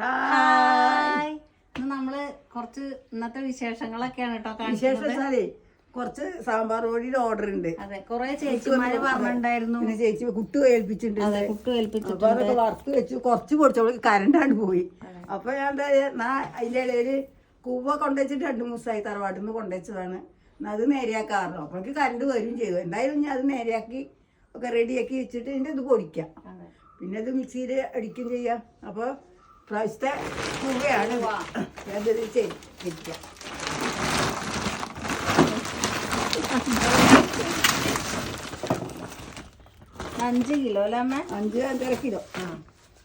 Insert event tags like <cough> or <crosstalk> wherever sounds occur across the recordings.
Hi. ഇന്ന് നമ്മൾ കുറച്ച് ഇന്നത്തെ വിശേഷങ്ങളൊക്കെയാണ് കേട്ടോ വിശേഷം കുറച്ച് സാമ്പാർ പൊടിയുടെ ഓർഡർ ഉണ്ട്. അതെ കുറെ ചേച്ചിമാര് പറഞ്ഞിട്ടുണ്ടായിരുന്നു. പിന്നെ ചേച്ചി കുട്ടു ഏൽപ്പിച്ചിട്ടുണ്ട്. അതെ കുക്ക് ഏൽപ്പിച്ചു അപ്പൊ അതൊക്കെ വറുത്ത് വെച്ചു കുറച്ച് പൊടിച്ചവൾ കരണ്ടാണ്ട് പോയി. അപ്പൊ ഞാൻ എന്താ അതിന്റെ ഇടയിൽ കൂവ കൊണ്ടുവച്ചിട്ട് രണ്ടു മൂസായി തറവാട്ടിൽ നിന്ന് കൊണ്ടുവച്ചതാണ്. അത് നേരെയാക്കാറോ അപ്പോഴേക്ക് കരണ്ട് വരും ചെയ്തു. എന്തായാലും ഞാൻ അത് നേരെയാക്കി ഒക്കെ റെഡിയാക്കി വെച്ചിട്ട് ഇതിന്റെ ഇത് പൊടിക്കാം. പിന്നെ അത് മിക്സിയിൽ അടിക്കും ചെയ്യാം. അപ്പോൾ പ്രാവശ്യത്തെ ചെയ്യിക്കാം അഞ്ച് കിലോ അല്ലേ അമ്മ? അഞ്ച് അഞ്ചര കിലോ. ആ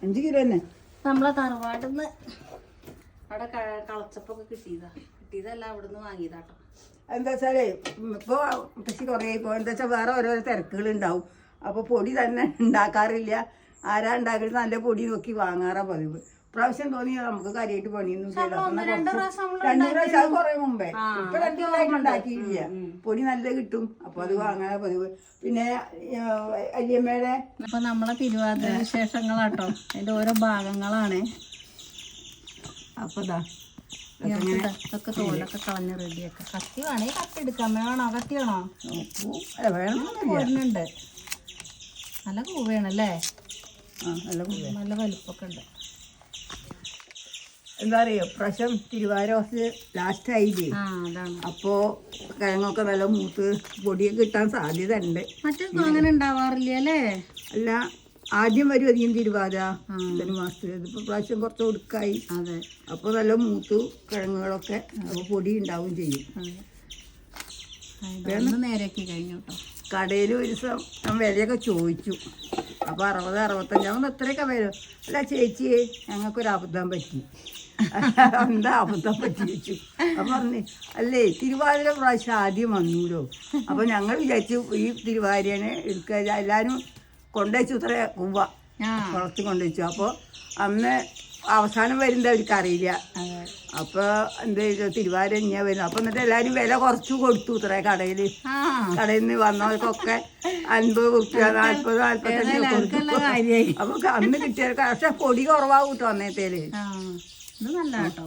അഞ്ച് കിലോ തന്നെ. നമ്മളെ തറവാട്ടിന്ന് അവിടെ കളച്ചപ്പൊക്കെ കിട്ടിയതാ. കിട്ടിയതല്ല അവിടുന്ന് വാങ്ങിയതാട്ടോ. എന്താ വെച്ചാലേ ഇപ്പോ പക്ഷെ കുറേ ഇപ്പോൾ എന്താ വെച്ചാൽ വേറെ ഓരോരോ തിരക്കുകൾ ഉണ്ടാവും അപ്പോൾ പൊടി തന്നെ ഉണ്ടാക്കാറില്ല. ആരാ ഉണ്ടാക്കിയിട്ട് നല്ല പൊടി നോക്കി വാങ്ങാറാ പതിവ്. പ്രാവശ്യം തോന്നിയത് നമുക്ക് കാര്യമായിട്ട് പണിയൊന്നും രണ്ട് പ്രാവശ്യം അത് കുറെ മുമ്പേ. ഇപ്പൊ രണ്ടു പ്രാവശ്യം ഉണ്ടാക്കിയില്ല പൊടി നല്ല കിട്ടും. അപ്പൊ അത് വാങ്ങാനാ പതിവ്. പിന്നെ അയ്യമ്മയുടെ അപ്പൊ നമ്മളെ തിരുവാതിര വിശേഷങ്ങളാട്ടോ അതിന്റെ ഓരോ ഭാഗങ്ങളാണ്. അപ്പൊ ഇതാ ഇതൊക്കെ തോലൊക്കെ കളഞ്ഞ് റെഡിയാക്ക. കത്തി വേണേ കത്തി എടുക്കാം. വേണോ? കത്തി വേണോ? നോക്കൂ. വേണം നല്ല കൂവയാണ് അല്ലേ ആ നല്ല കൂടെ നല്ല വലിപ്പൊക്കെ ഉണ്ട്. എന്താ പറയുക പ്രശം തിരുവാരോസ് ലാസ്റ്റ് ആയില്ലേ? അപ്പോ കിഴങ്ങൊക്കെ നല്ല മൂത്ത് പൊടിയൊക്കെ കിട്ടാൻ സാധ്യത ഉണ്ട് മറ്റേ അങ്ങനെ ഉണ്ടാവാറില്ല അല്ലേ? അല്ല ആദ്യം വരും അധികം തിരുവാതിര മാസത്തിൽ ഇതിപ്പോ പ്രാവശ്യം കുറച്ച് ഒടുക്കായി. അതെ. അപ്പോൾ നല്ല മൂത്തു കിഴങ്ങുകളൊക്കെ അപ്പോൾ പൊടി ഉണ്ടാവും ചെയ്യും. കടയിൽ ഒരു ദിവസം ഞാൻ വിലയൊക്കെ ചോദിച്ചു. അപ്പോൾ അറുപത് അറുപത്തഞ്ച് അത്രയൊക്കെ എത്രയൊക്കെ വരും അല്ല ചേച്ചിയെ ഞങ്ങൾക്കൊരു അബദ്ധം പറ്റി. എന്താ അബദ്ധം പറ്റിച്ചു അപ്പം പറഞ്ഞു അല്ലേ തിരുവാതിര പ്രാവശ്യം ആദ്യം വന്നൂലോ? അപ്പം ഞങ്ങൾ വിചാരിച്ചു ഈ തിരുവാതിരനെ എടുക്കുക എല്ലാവരും കൊണ്ടുവച്ചു ഇത്ര കൂവ കുളത്ത് കൊണ്ടുവച്ചു. അപ്പോൾ അന്ന് അവസാനം വരുന്നത് അവർക്ക് അറിയില്ല. അപ്പോൾ എന്ത് തിരുവാതിര ഇങ്ങനെ വരുന്നു അപ്പം എന്നിട്ട് എല്ലാവരും വില കുറച്ച് കൊടുത്തു ഇത്ര കടയിൽ കടയിൽ നിന്ന് വന്നവർക്കൊക്കെ അൻപത് റുപ്യ നാൽപ്പത് നാൽപ്പത്തഞ്ച് കൊടുത്തു. നല്ല കാര്യായി. അപ്പൊ അന്ന് കിട്ടിയ പക്ഷെ പൊടി കുറവാകും കേട്ടോ അന്നേത്തേൽ. ഇത് നല്ല കേട്ടോ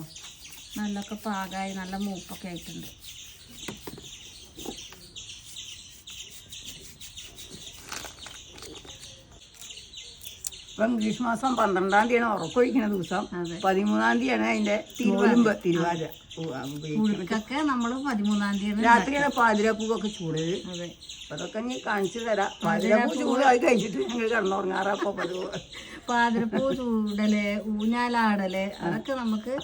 നല്ലൊക്കെ പാകമായി നല്ല മൂപ്പൊക്കെ ആയിട്ടുണ്ട്. ഇപ്പം ഇംഗ്ലീഷ് മാസം പന്ത്രണ്ടാം തീയതിയാണ് ഉറക്കൊഴിക്കുന്ന ദിവസം. പതിമൂന്നാം തീയതിയാണ് അതിന്റെ തിരുവലുമ്പ് തിരുവാതിര. ഓ, ഉഴുക്കൊക്കെ നമ്മൾ പതിമൂന്നാം തീയതി രാത്രിയാണ് പാതിരപ്പൂവൊക്കെ അപ്പൊ അതൊക്കെ നീ കാണിച്ചു തരാം. പാതിരപ്പൂ ചൂടായി കഴിച്ചിട്ട് ഞങ്ങൾ കിടന്നുറങ്ങാറാ. പതിവ്. <laughs> പാതിരപ്പൂ ചൂടൽ ഊഞ്ഞാലാടൽ അതൊക്കെ നമുക്ക്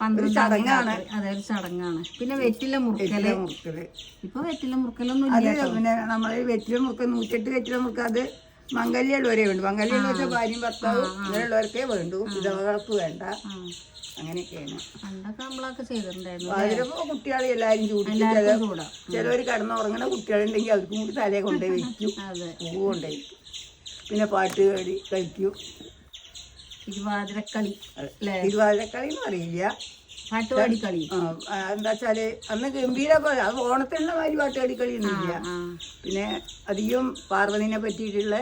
പന്ത്രണ്ടാം ചടങ്ങാണ്. അതായത് അതെ ഒരു ചടങ്ങാണ്. പിന്നെ വെറ്റില മുറുക്കൽ. മുറുക്കൽ. ഇപ്പൊ വെറ്റില മുറുക്കലൊന്നും അത് ഇല്ല പിന്നെ നമ്മൾ വെറ്റില മുറുക്ക നൂറ്റെട്ട് വെറ്റില മുറുക്ക അത് മംഗല്യുള്ളവരെ വേണ്ടു. മംഗല്യം വെച്ചാൽ ഭാര്യയും ഭർത്താവും ഇങ്ങനെയുള്ളവർക്കേ വേണ്ടു. വിധവകൾക്ക് വേണ്ട. അങ്ങനെയൊക്കെയാണ്. പണ്ടൊക്കെ നമ്മളൊക്കെ ചെയ്തിട്ടുണ്ടായിരുന്നു അതിലിപ്പോ കുട്ടികളെ എല്ലാരും ചൂടിച്ച് ചിലവർ കിടന്നുറങ്ങുന്ന കുട്ടികളുണ്ടെങ്കിൽ അവർക്കും കൂടി തലയെ കൊണ്ടുപോയി വെക്കും. പൂ കൊണ്ടുപോയി പിന്നെ പാട്ട് കളി കളിക്കും. തിരുവാതിരക്കളി അല്ലേ? തിരുവാതിരക്കളി എന്ന് അറിയില്ല പാട്ടുപാടി കളി എന്താ വെച്ചാൽ അന്ന് ഗംഭീര പോലെ അത് ഓണത്തിനുള്ള മാതിരി പാട്ടുകളി കളി ഒന്നുമില്ല പിന്നെ അധികം പാർവതിനെ പറ്റിയിട്ടുള്ള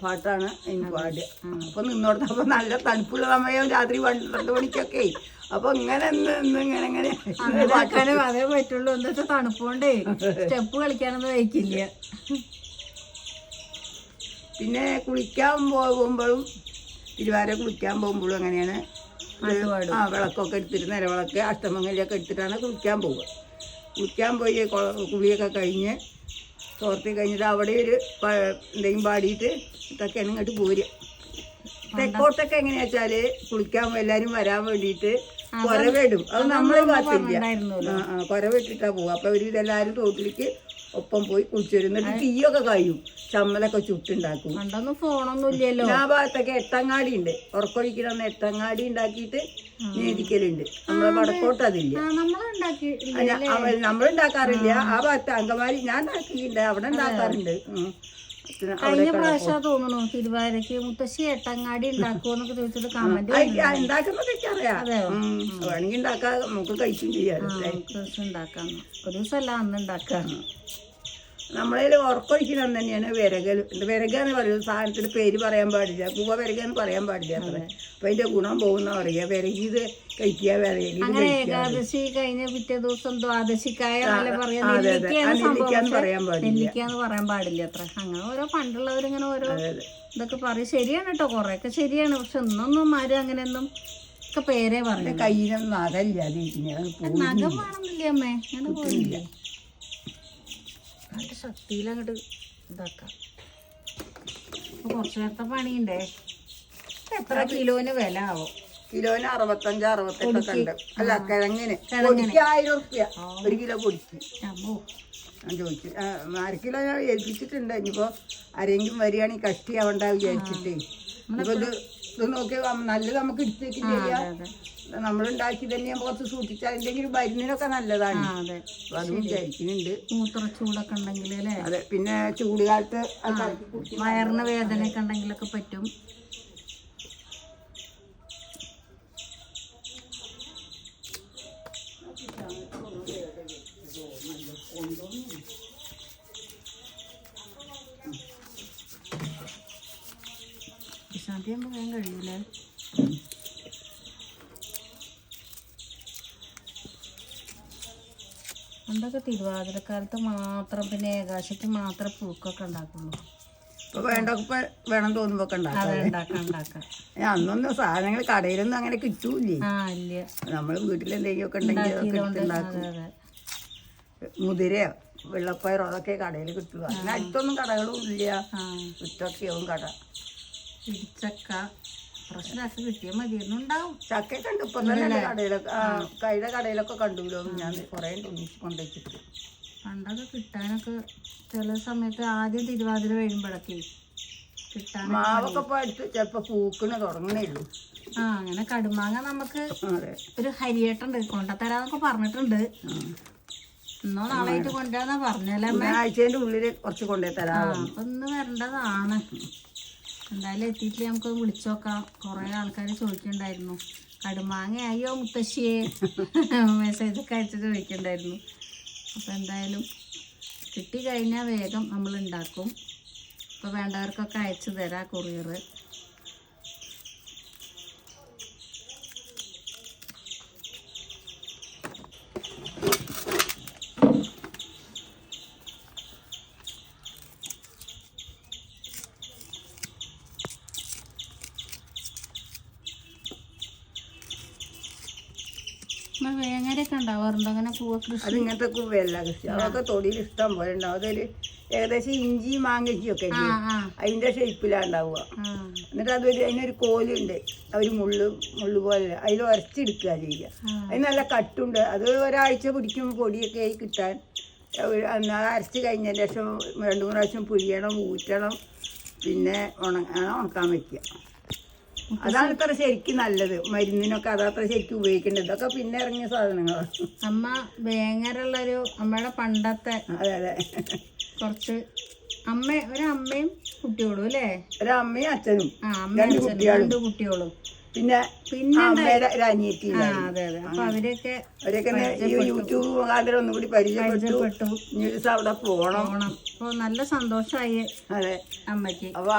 പാട്ടാണ് എനിക്ക് പാടുക അപ്പൊ നിന്നോടത്തപ്പോ നല്ല തണുപ്പുള്ള സമയം രാത്രി പന്ത്രണ്ട് മണിക്കൊക്കെ. അപ്പൊ ഇങ്ങനെ ഇങ്ങനെ ഇങ്ങനെ. അതേ പറ്റുള്ളൂ. എന്താ വെച്ചാൽ തണുപ്പോണ്ടേ? സ്റ്റെപ്പ് കളിക്കാനൊന്നും വയ്ക്കില്ല പിന്നെ കുളിക്കാൻ പോകുമ്പോഴും തിരുവാര കുളിക്കാൻ പോകുമ്പോഴും അങ്ങനെയാണ്. ആ വിളക്കൊക്കെ എടുത്തിട്ട് നിലവിളക്ക് അഷ്ടമംഗലിയൊക്കെ എടുത്തിട്ടാണ് കുളിക്കാൻ പോവുക കുളിക്കാൻ പോയി കുളിയൊക്കെ കഴിഞ്ഞ് തോർത്തി കഴിഞ്ഞിട്ട് അവിടെ ഒരു എന്തെങ്കിലും പാടിയിട്ട് ഇതൊക്കെയാണ് ഇങ്ങോട്ട് പോരുക. തെക്കോട്ടൊക്കെ എങ്ങനെയാ വെച്ചാൽ കുളിക്കാൻ എല്ലാരും വരാൻ വേണ്ടിയിട്ട് കൊരവിടും. അത് നമ്മളെ കാത്തില്ല കൊരവിട്ടിട്ടാ പോവുക. അപ്പൊ ഒരു ഇതെല്ലാരും തോട്ടിലേക്ക് ഒപ്പം പോയി കുളിച്ചു എന്നിട്ട് തീയൊക്കെ കഴിയും. ചമ്മലൊക്കെ ചുട്ടുണ്ടാക്കും. പണ്ടൊന്നും ഫോണൊന്നും ഇല്ലല്ലോ ആ ഭാഗത്തൊക്കെ എട്ടങ്ങാടി ഉണ്ട് ഉറക്കൊഴിക്കണമെന്ന് എട്ടങ്ങാടി ഉണ്ടാക്കിയിട്ട് നേദിക്കലുണ്ട് നമ്മളെ വടക്കോട്ട് അതില്ല. നമ്മളുണ്ടാക്കാറില്ല നമ്മളുണ്ടാക്കി ആ ഭാഗത്ത് അങ്കമാരി ഞാൻ ഉണ്ടാക്കിയിട്ടുണ്ട്. അവിടെ ഉണ്ടാക്കാറുണ്ട്. കഴിഞ്ഞ പ്രാവശ്യം തോന്നുന്നു തിരുവാതിരക്ക് മുത്തശ്ശി എട്ടങ്ങാടി ഉണ്ടാക്കുമെന്നൊക്കെ ചോദിച്ചിട്ട് കമന്റ് ആ, ഉണ്ടാക്കുന്നതൊക്കെ അറിയാം. ഉം. വേണമെങ്കിൽ ഉണ്ടാക്കാം. നമുക്ക് കഴിക്കും ചെയ്യാം. ഉണ്ടാക്കാം. ഒരു ദിവസം അല്ല അന്ന് ഉണ്ടാക്കാം. നമ്മളതിൽ ഉറക്കൊഴിക്കണം തന്നെയാണ് വിരകൽ. വിരക എന്ന് പറയുന്നത് സാധനത്തിന്റെ പേര് പറയാൻ പാടില്ല. പൂവ വിരക എന്ന് പറയാൻ പാടില്ല അത്ര. അപ്പം അതിന്റെ ഗുണം പോകുന്ന പറയുക. വിരകിത് കഴിക്കുക വിരകിത് അങ്ങനെ ഏകാദശി കഴിഞ്ഞ പിറ്റേ ദിവസം ദ്വാദശിക്കായ നെല്ലിക്കാന്ന് പറയാൻ പാടില്ല. നെല്ലിക്കാന്ന് പറയാൻ പാടില്ല അത്ര. അങ്ങനെ ഓരോ പണ്ടുള്ളവരിങ്ങനെ ഓരോ. ഇതൊക്കെ പറയും. ശരിയാണ് കേട്ടോ കുറെയൊക്കെ ശരിയാണ്. പക്ഷെ ഇന്നൊന്നും ആരും അങ്ങനെയൊന്നും ഒക്കെ പേരെ പറഞ്ഞു കയ്യിലൊന്നും അതല്ല. നഖം വേണമെന്നില്ലേ അമ്മേ? അങ്ങനെ പോയില്ലേ? അതിന്റെ ശക്തിയിൽ അങ്ങോട്ട് ഇതാക്കാം. അപ്പൊ കുറച്ചു നേരത്തെ പണിയുണ്ടേ? എത്ര കിലോന് വില ആവോ? കിലോന് അറുപത്തഞ്ച് അറുപത്തെട്ടൊക്കെ ഉണ്ട്. അല്ല കിഴങ്ങിന്. പൊടിക്ക് ആയിരം ഉറുപ്യ ഒരു കിലോ പൊടിക്ക്. ഞാൻ ചോദിച്ചു. അര കിലോ ഞാൻ ഏൽപ്പിച്ചിട്ടുണ്ട്. ഇനിയിപ്പോ ആരെങ്കിലും വരികയാണെങ്കിൽ കഷ്ടിയാവണ്ട വിചാരിച്ചിട്ടേ. ഇപ്പൊ ഇത് ഇത് നോക്കി നല്ലത് നമുക്ക് എടുത്തേക്കും ചെയ്യാം. നമ്മളുണ്ടാക്കി തന്നെ പുറത്ത് സൂക്ഷിച്ചാൽ എന്തെങ്കിലും മരുന്നിനൊക്കെ നല്ലതാണ്. അതെ. അപ്പൊ അതും വിചാരിക്കുന്നുണ്ട് മൂത്ര ചൂടൊക്കെ ഉണ്ടെങ്കിൽ അല്ലേ? അതെ പിന്നെ ചൂട് കാലത്ത്. വയറിന് വേദനയൊക്കെ ഉണ്ടെങ്കിലൊക്കെ പറ്റും. വിശാന്തി ആകുമ്പോൾ വേഗം കഴിയൂലേ? പണ്ടൊക്കെ തിരുവാതിരക്കാലത്ത് മാത്രം പിന്നെ ഏകാശത്ത് മാത്രം പുഴുക്കൊക്കെ ഉണ്ടാക്കുള്ളൂ. ഇപ്പൊ വേണ്ടൊക്കെ വേണം തോന്നുമ്പോ ഉണ്ടാക്കാം. ഉണ്ടാക്കാം ഉണ്ടാക്കാം. അന്നൊന്നും സാധനങ്ങൾ കടയിലൊന്നും അങ്ങനെ കിട്ടൂലേ നമ്മൾ വീട്ടിൽ എന്തെങ്കിലും ഒക്കെ ഉണ്ടെങ്കിൽ അതെ മുതിരയോ വെള്ളപ്പയറോ അതൊക്കെ കടയിൽ കിട്ടുക അങ്ങനെ അടുത്തൊന്നും കടകളും ഇല്ല. ആ. കട. ഇടിച്ചക്ക. പ്രശ്നമൊക്കെ കിട്ടിയാൽ മതിയൊന്നും ഉണ്ടാവും ചക്കയൊക്കെ ഉണ്ട്. ഇപ്പം തന്നെ കടയിലൊക്കെ ആ കൈയുടെ കടയിലൊക്കെ കണ്ടുല്ലോ ഞാൻ കുറേ ഒന്നിച്ച് കൊണ്ടുവച്ചിട്ട്. പണ്ടൊക്കെ കിട്ടാനൊക്കെ ചില സമയത്ത് ആദ്യം തിരുവാതിര വരുമ്പോഴൊക്കെ കിട്ടാൻ മാവൊക്കെ ഇപ്പൊ അടുത്ത് ചിലപ്പോ പൂക്കണ തുടങ്ങണേ ഉള്ളൂ ആ അങ്ങനെ കടുമാങ്ങ നമുക്ക് അതെ. ഒരു ഹരിയേട്ടുണ്ട്. കൊണ്ടത്തരാന്നൊക്കെ പറഞ്ഞിട്ടുണ്ട്. ഇന്നോ നാളെ ആയിട്ട് കൊണ്ടുവരാന്നാ പറഞ്ഞല്ലേ അമ്മ? ആഴ്ചേന്റെ ഉള്ളിൽ കുറച്ച് കൊണ്ടുപോയി തരാം അപ്പൊ ഇന്ന് വരേണ്ടതാണ്. എന്തായാലും എത്തിയിട്ടില്ല നമുക്ക് വിളിച്ചു നോക്കാം. കുറെ ആൾക്കാർ ചോദിക്കണ്ടായിരുന്നു. കടുമാങ്ങയായോ മുത്തശ്ശിയെ? മെസ്സേജ് ഒക്കെ അയച്ച് ചോദിക്കണ്ടായിരുന്നു. അപ്പൊ എന്തായാലും കിട്ടിക്കഴിഞ്ഞാൽ വേഗം നമ്മൾ ഉണ്ടാക്കും. ഇപ്പൊ വേണ്ടവർക്കൊക്കെ അയച്ചു തരാം കൊറിയർ വേങ്ങരയൊക്കെ ഉണ്ടാവാറുണ്ടോ? അങ്ങനെ പൂവ കൃഷി? അത് ഇങ്ങനത്തെ കുവയല്ല കൃഷി. അതൊക്കെ തൊടിയിൽ ഇഷ്ടം പോലെ ഉണ്ടാവും. അതൊരു ഏകദേശം ഇഞ്ചി മാങ്ങയ്ക്കൊക്കെ ഒക്കെ അതിന്റെ ഷേപ്പിലാണ് ഉണ്ടാവുക. എന്നിട്ട് അതൊരു അതിനൊരു കോലുണ്ട്. ഒരു മുള്ളു മുള്ളു പോലെ. അതിൽ ഉരച്ചെടുക്കുക ചെയ്യുക. അതിന് നല്ല കട്ടുണ്ട്. അത് ഒരാഴ്ച പിടിക്കും പൊടിയൊക്കെ ആയി കിട്ടാൻ. അരച്ച് കഴിഞ്ഞതിന് ശേഷം രണ്ട് മൂന്ന് പ്രാവശ്യം പുഴിയണം ഊറ്റണം. പിന്നെ ഉണങ്ങ ഉണക്കാൻ വെക്കുക. അതാണ് ഇത്ര ശരിക്കും നല്ലത്. മരുന്നിനൊക്കെ അതത്ര ശരിക്കും ഉപയോഗിക്കേണ്ടത്. ഇതൊക്കെ പിന്നെ ഇറങ്ങിയ സാധനങ്ങളാണ് അമ്മ വേങ്ങരുള്ളൊരു അമ്മയുടെ പണ്ടത്തെ അതെ അതെ. കുറച്ച് അമ്മ ഒരമ്മയും കുട്ടിയോളും അല്ലേ? ഒരമ്മയും അച്ഛനും. അമ്മയും അച്ഛനും രണ്ട് കുട്ടിയോളും പിന്നെ പിന്നെ അമ്മയുടെ ഒരു അനിയത്തി അവരൊക്കെ ഈ യൂട്യൂബ് മുഖാന്തരം ഒന്നും കൂടി പരിചയപ്പെട്ടു. ദിവസം അവിടെ പോണം. അപ്പൊ നല്ല സന്തോഷമായി അതെ. അമ്മയ്ക്ക് അപ്പൊ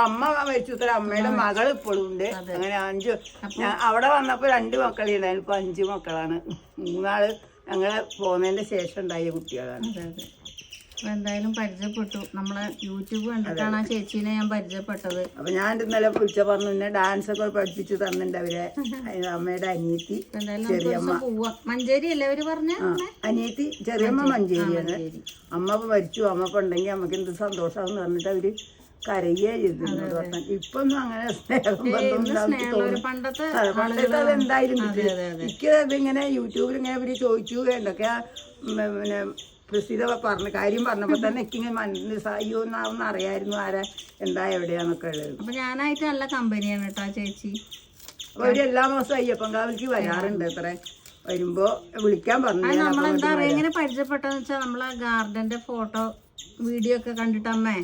അമ്മ മരിച്ചു. ഉത്തരം അമ്മയുടെ മകൾ ഇപ്പോഴും ഉണ്ട്. അങ്ങനെ അഞ്ചു ഞാൻ അവിടെ വന്നപ്പോ രണ്ട് മക്കളെ ഉണ്ടായിരുന്നു. ഇപ്പൊ അഞ്ചു മക്കളാണ്. മൂന്നാൾ ഞങ്ങൾ പോന്നതിന്റെ ശേഷം ഉണ്ടായ കുട്ടികളാണ്. അതെ അതെ അപ്പൊ എന്തായാലും പരിചയപ്പെട്ടു. നമ്മളെ യൂട്യൂബ് കണ്ടിട്ടാണ് ആ ചേച്ചീനെ ഞാൻ പരിചയപ്പെട്ടത്. അപ്പൊ ഞാൻ ഇന്നലെ വിളിച്ച പറഞ്ഞു പിന്നെ ഡാൻസ് ഒക്കെ പഠിപ്പിച്ചു തന്നിട്ടുണ്ട് അവരെ അമ്മയുടെ അനിയത്തി ചെറിയമ്മ. മഞ്ചേരി അല്ലേ അവർ പറഞ്ഞ? അനിയത്തി ചെറിയമ്മ മഞ്ചേരിയാണ് അമ്മ മരിച്ചു. അമ്മ ഇപ്പൊ ഉണ്ടെങ്കിൽ അമ്മയ്ക്ക് എന്ത് സന്തോഷമാന്ന് പറഞ്ഞിട്ട് അവർ കരയുക ചെയ്തിരുന്നത്. ഇപ്പൊന്നും അങ്ങനെ പണ്ടത്തെ അതെ, പണ്ടത്തെ അത് എന്തായാലും അതെ കിട്ടില്ല. അതെ. അതെ എനിക്ക് ഇതിങ്ങനെ യൂട്യൂബിൽ ഇങ്ങനെ ഇവർ ചോദിച്ചു എന്തൊക്കെയാ പിന്നെ പ്രസിദ്ധ പറഞ്ഞ കാര്യം പറഞ്ഞപ്പോ തന്നെ എനിക്കിങ്ങനെ മനസ്സിൽ അയ്യോ എന്നാവുന്ന അറിയായിരുന്നു ആരാ എന്താ എവിടെയാന്നൊക്കെ ഉള്ളത്. അപ്പൊ ഞാനായിട്ട് നല്ല കമ്പനിയാണ് കേട്ടോ ചേച്ചി. അവർ എല്ലാ മാസവും അയ്യപ്പൻ കാവിലേക്ക് വരാറുണ്ട് അത്ര വരുമ്പോ വിളിക്കാൻ പറഞ്ഞു നമ്മളെന്താ പറയാ എങ്ങനെ പരിചയപ്പെട്ടെന്ന് വെച്ചാൽ നമ്മളെ ഗാർഡന്റെ ഫോട്ടോ വീഡിയോ ഒക്കെ കണ്ടിട്ട് അമ്മേ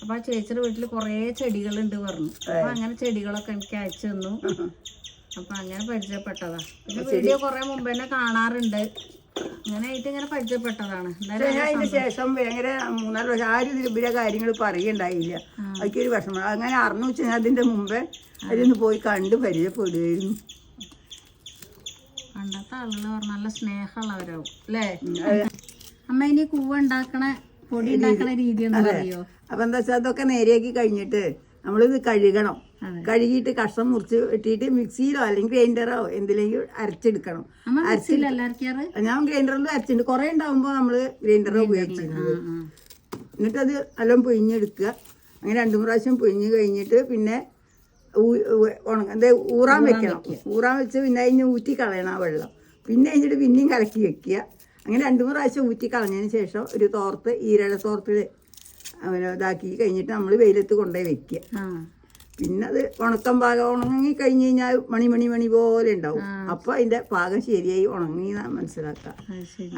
അപ്പൊ ആ ചേച്ചിയുടെ വീട്ടിൽ കുറേ ചെടികളുണ്ട് പറഞ്ഞു. അപ്പൊ അങ്ങനെ ചെടികളൊക്കെ എനിക്ക് അയച്ചു തന്നു. <laughs> അപ്പൊ അങ്ങനെ പരിചയപ്പെട്ടതാ. പിന്നെ വീഡിയോ കൊറേ മുമ്പ് തന്നെ കാണാറുണ്ട്. ഇങ്ങനെ പരിചയപ്പെട്ടതാണ്. അതിന് ശേഷം ഭയങ്കര മൂന്നാൽ വർഷം ആരും ഇവരെ കാര്യങ്ങൾ പറയണ്ടായില്ല. അതൊക്കെ വിഷമം. അങ്ങനെ അറിഞ്ഞു വെച്ചാൽ അതിന്റെ മുമ്പേ അതിന്ന് പോയി കണ്ട് പരിചയപ്പെടുകയായിരുന്നു പണ്ടത്തെ ആളുകൾ പറഞ്ഞ നല്ല സ്നേഹമുള്ളവരാവും അല്ലേ? ഉം, അത് അമ്മ ഇനി കൂവ ഉണ്ടാക്കണ പൊടി ഉണ്ടാക്കണ പറയോ? അപ്പൊ എന്താ വെച്ചാൽ അതൊക്കെ നേരെയാക്കി കഴിഞ്ഞിട്ട് നമ്മളിത് കഴുകണം. കഴുകിയിട്ട് കഷ്ണം മുറിച്ച് വെട്ടിയിട്ട് മിക്സിയിലോ അല്ലെങ്കിൽ ഗ്രൈൻഡറോ എന്തിലെങ്കിലും അരച്ചെടുക്കണം. അരച്ചില്ല ഞാൻ ഗ്രൈൻഡറിൽ അരച്ചിട്ടുണ്ട്. കുറേ ഉണ്ടാവുമ്പോൾ നമ്മൾ ഗ്രൈൻഡറോ ഉപയോഗിച്ചിരുന്നത് എന്നിട്ടത് നല്ലോണം പൊഴിഞ്ഞെടുക്കുക. അങ്ങനെ രണ്ടു പ്രാവശ്യം പൊയിഞ്ഞ് കഴിഞ്ഞിട്ട് പിന്നെ ഉണങ്ങ എന്താ ഊറാൻ വെക്കണം. ഊറാൻ വെച്ച് പിന്നെ അതിന് ഊറ്റി കളയണം ആ വെള്ളം. പിന്നെ കഴിഞ്ഞിട്ട് പിന്നെയും കലക്കി വെക്കുക. അങ്ങനെ രണ്ടു മൂന്ന് പ്രാവശ്യം ഊറ്റി കളഞ്ഞതിന് ശേഷം ഒരു തോർത്ത് ഈരട തോർത്തിൽ അങ്ങനെ ഇതാക്കി കഴിഞ്ഞിട്ട് നമ്മൾ വെയിലത്ത് കൊണ്ടുപോയി വെക്കുക. പിന്നെ അത് ഉണക്കം പാകം ഉണങ്ങി കഴിഞ്ഞ് കഴിഞ്ഞാൽ മണി മണി മണി പോലെ ഉണ്ടാവും. അപ്പൊ അതിന്റെ പാകം ശരിയായി ഉണങ്ങി എന്ന് മനസ്സിലാക്കുക.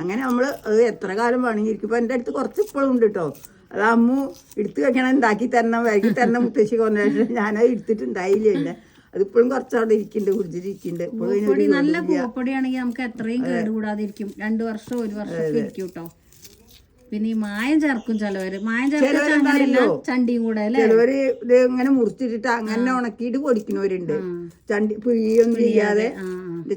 അങ്ങനെ നമ്മൾ അത് എത്ര കാലം വേണമെങ്കിൽ ഇപ്പൊ എന്റെ അടുത്ത് കുറച്ച് ഇപ്പോഴും ഉണ്ട് കേട്ടോ അത് അമ്മു എടുത്തു വെക്കണം ഉണ്ടാക്കി തരണം വൈകി തരണം മുത്തശ്ശി കൊണ്ടുവന്നിട്ട് ഞാനത് എടുത്തിട്ടുണ്ടായില്ല എന്നെ അതിപ്പോഴും കുറച്ച് അവിടെ ഇരിക്കുന്നുണ്ട് കുടിച്ചിരിക്കുന്നുണ്ട്. നല്ല പൂപ്പൊടിയാണെങ്കിൽ നമുക്ക് എത്രയും കേടുകൂടാതിരിക്കും. രണ്ടു വർഷം ഒരു വർഷം ഇരിക്കും കേട്ടോ പിന്നെ ഈ മായം ചേർക്കും ചിലവര്. മായം ചേർക്കും ചണ്ടിയും കൂടെ ചിലവര് ഇത് ഇങ്ങനെ മുറിച്ചിട്ടിട്ട് അങ്ങനെ ഉണക്കിയിട്ട് പൊടിക്കുന്നവരുണ്ട്. ചണ്ടി പുഴിയൊന്നും ചെയ്യാതെ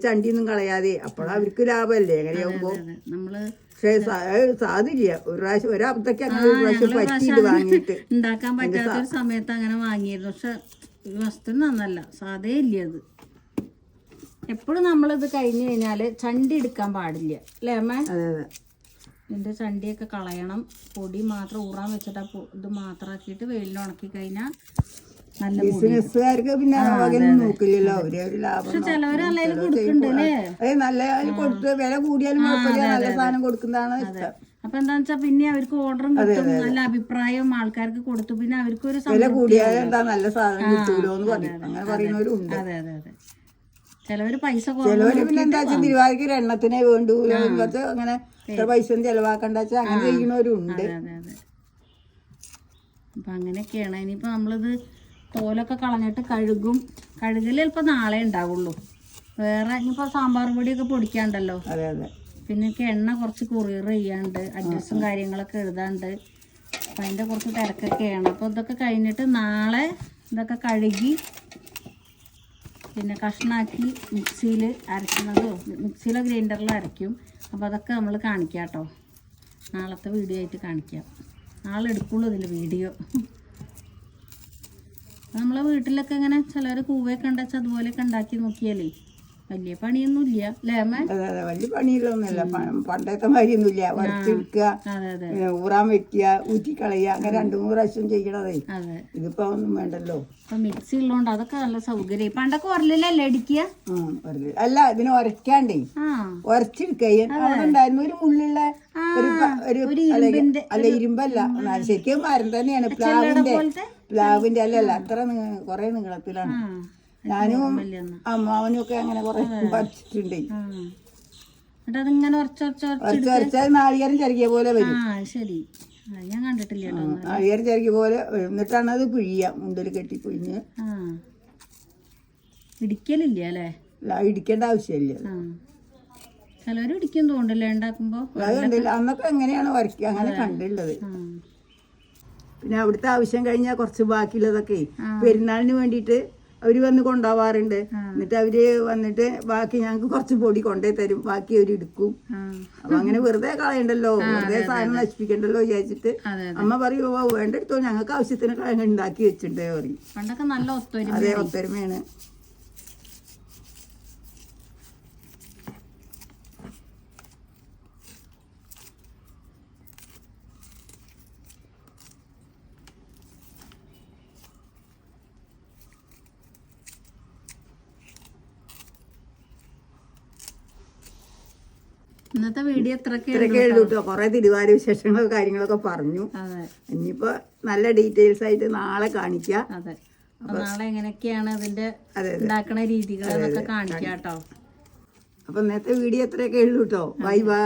ചണ്ടിയൊന്നും കളയാതെ. അപ്പോൾ അവർക്ക് ലാഭമല്ലേ? എങ്ങനെയാകുമ്പോ നമ്മൾ പക്ഷേ സാ- സാധില്ല ഒരു പ്രാവശ്യം ഒരബദ്ധയ്ക്ക് അങ്ങനെ ഒരു പ്രാവശ്യം പറ്റിയിട്ട് വാങ്ങിയിട്ട്. ഉണ്ടാക്കാൻ പറ്റാത്ത ഒരു സമയത്ത് അങ്ങനെ വാങ്ങിയിരുന്നു. പക്ഷെ ഈ വസ്തു നന്നല്ല. സാധേ ഇല്ല അത്. എപ്പോഴും നമ്മളിത് കഴിഞ്ഞു കഴിഞ്ഞാൽ ചണ്ടി എടുക്കാൻ പാടില്ല. അല്ലേ അമ്മ? അതെ അതെ. ഇതിന്റെ ചണ്ടിയൊക്കെ കളയണം. പൊടി മാത്രം ഊറാൻ വെച്ചിട്ട് ഇത് മാത്രമാക്കിയിട്ട് വെയിലിൽ ഉണക്കി കഴിഞ്ഞാൽ നല്ല പക്ഷെ ചിലവര് അല്ലെങ്കിൽ നല്ല കൊടുത്ത് വില കൂടിയാലും നല്ല സാധനം കൊടുക്കുന്നതാണ് ഇഷ്ടം. അപ്പൊ എന്താന്ന് വെച്ചാൽ പിന്നെ അവർക്ക് ഓർഡറും കിട്ടും. നല്ല അഭിപ്രായവും ആൾക്കാർക്ക് കൊടുത്തു. പിന്നെ അവർക്ക് ഒരു ഉണ്ട്. അതെ അതെ അതെ. ചിലവര് പൈസ ചിലവര് പിന്നെ എന്താ വെച്ചാൽ തിരുവാതിരക്ക് എണ്ണത്തിനെ വേണ്ടു. അങ്ങനെ ഇത്ര പൈസ ഒന്നും ചെലവാക്കണ്ട വെച്ചാൽ അങ്ങനെ ചെയ്യുന്നവരും ഉണ്ട് അപ്പൊ അങ്ങനെയൊക്കെയാണ്. ഇനിയിപ്പോ നമ്മളിത് തോലൊക്കെ കളഞ്ഞിട്ട് കഴുകും. കഴുകൽ ചിലപ്പോ നാളെ ഉണ്ടാവുള്ളൂ. വേറെ ഇനിയിപ്പോ സാമ്പാർ പൊടിയൊക്കെ പൊടിക്കാണ്ടല്ലോ. അതെ അതെ. പിന്നെ എണ്ണ കുറച്ച് കൊറിയർ ചെയ്യാണ്ട് അഡ്രസ്സും കാര്യങ്ങളൊക്കെ എഴുതാണ്ട്. അപ്പം അതിന്റെ കുറച്ച് തിരക്കൊക്കെയാണ്. അപ്പോൾ ഇതൊക്കെ കഴിഞ്ഞിട്ട് നാളെ ഇതൊക്കെ കഴുകി പിന്നെ കഷ്ണാക്കി മിക്സിയിൽ അരയ്ക്കണതോ മിക്സിയിലോ ഗ്രൈൻഡറിലോ അരയ്ക്കും. അപ്പോൾ അതൊക്കെ നമ്മൾ കാണിക്കാം കേട്ടോ നാളത്തെ വീഡിയോ ആയിട്ട് കാണിക്കാം. നാളെ എടുക്കുള്ളൂ വീഡിയോ. നമ്മളെ വീട്ടിലൊക്കെ ഇങ്ങനെ ചിലർ കൂവയൊക്കെ ഉണ്ടാച്ചാൽ അതുപോലെയൊക്കെ ഉണ്ടാക്കി നോക്കിയാലേ വലിയ പണിയൊന്നുമില്ല അല്ലേ അമ്മ? അതെ അതെ വലിയ പണിയുള്ളൊന്നുമില്ല പ- പണ്ടത്തെ മാതിരിയൊന്നുമില്ല. വരച്ചെടുക്കുക ഊറാൻ വെക്കുക ഊറ്റിക്കളയുക അങ്ങനെ രണ്ടു മൂന്ന് പ്രാവശ്യം ചെയ്യണതേ. അതെ. ഇതിപ്പോ ഒന്നും വേണ്ടല്ലോ. ഇപ്പൊ മിക്സി ഉള്ളതുകൊണ്ട് അതൊക്കെ നല്ല സൗകര്യം. പണ്ടൊക്കെ ഉരലിലല്ലേ അടിക്കുക അല്ല ഇതിനെ ഉരക്കാണ്ടേ ഉരച്ചെടുക്കുക അവിടെ ഉണ്ടായിരുന്നു ഒരു മുള്ളുള്ള ഒരു അല്ല, ഇരുമ്പല്ല. ശരിക്കും മരം തന്നെയാണ്. പ്ലാവിന്റെ പ്ലാവിന്റെ അല്ല അല്ല അത്ര കൊറേ നീളത്തിലാണ്. ഞാനും അമ്മാവനൊക്കെ. അങ്ങനെ കൊറേ വരച്ചിട്ടുണ്ട് ആ. എന്നിട്ട് അതിങ്ങനെ നാളികേരം ചെറുകിയ പോലെ വരും. ആ ശരി. ഞാൻ കണ്ടിട്ടില്ല കേട്ടോ. നാളികേരം ചെറുകിയ പോലെ. എന്നിട്ടാണ് അത് പിഴിയ മുണ്ടിൽ കെട്ടി പിഴിഞ്ഞ്. ഇടിക്കലില്ല അല്ലേ? ഇടിക്കേണ്ട ആവശ്യമില്ല. ചിലവരും ഇടിക്കും തോണ്ടില്ലേ ഉണ്ടാക്കുമ്പോ അത് കണ്ടില്ല. അന്നൊക്കെ എങ്ങനെയാണ് വരയ്ക്കുക? അങ്ങനെ കണ്ടിട്ടുള്ളത്. പിന്നെ അവിടുത്തെ ആവശ്യം കഴിഞ്ഞാൽ കുറച്ച് ബാക്കിയുള്ളതൊക്കെ പെരുന്നാളിന് വേണ്ടിയിട്ട് അവർ വന്ന് കൊണ്ടുപോവാറുണ്ട്. എന്നിട്ട് അവർ വന്നിട്ട് ബാക്കി ഞങ്ങൾക്ക് കുറച്ച് പൊടി കൊണ്ടേ തരും. ബാക്കി അവർ എടുക്കും. അപ്പൊ അങ്ങനെ വെറുതെ കളയണ്ടല്ലോ. വെറുതെ സാധനം നശിപ്പിക്കണ്ടല്ലോ വിചാരിച്ചിട്ട് അമ്മ പറയും "ഓ, വേണ്ട എടുത്തോ ഞങ്ങൾക്ക് ആവശ്യത്തിന് കളയങ്ങ് ഉണ്ടാക്കി വെച്ചിട്ടുണ്ടേ. പറയും. അതേ ഒത്തൊരുമയാണ്. ഇന്നത്തെ വീഡിയോ ഇത്രയൊക്കെ ഉള്ളൂ കേട്ടോ. കുറെ തിരുവാര വിശേഷങ്ങളും കാര്യങ്ങളൊക്കെ പറഞ്ഞു. ഇനിയിപ്പോ നല്ല ഡീറ്റെയിൽസ് ആയിട്ട് നാളെ കാണിക്കാം. അതെ. അപ്പൊ നാളെ എങ്ങനെയൊക്കെയാണ് അതിന്റെ അതെ അതെ. ഉണ്ടാക്കണ രീതികൾ എന്നൊക്കെ കാണിക്കാം കേട്ടോ. അപ്പൊ ഇന്നത്തെ വീഡിയോ എത്രയൊക്കെ ഉള്ളൂ കേട്ടോ. ബൈ. ബൈ.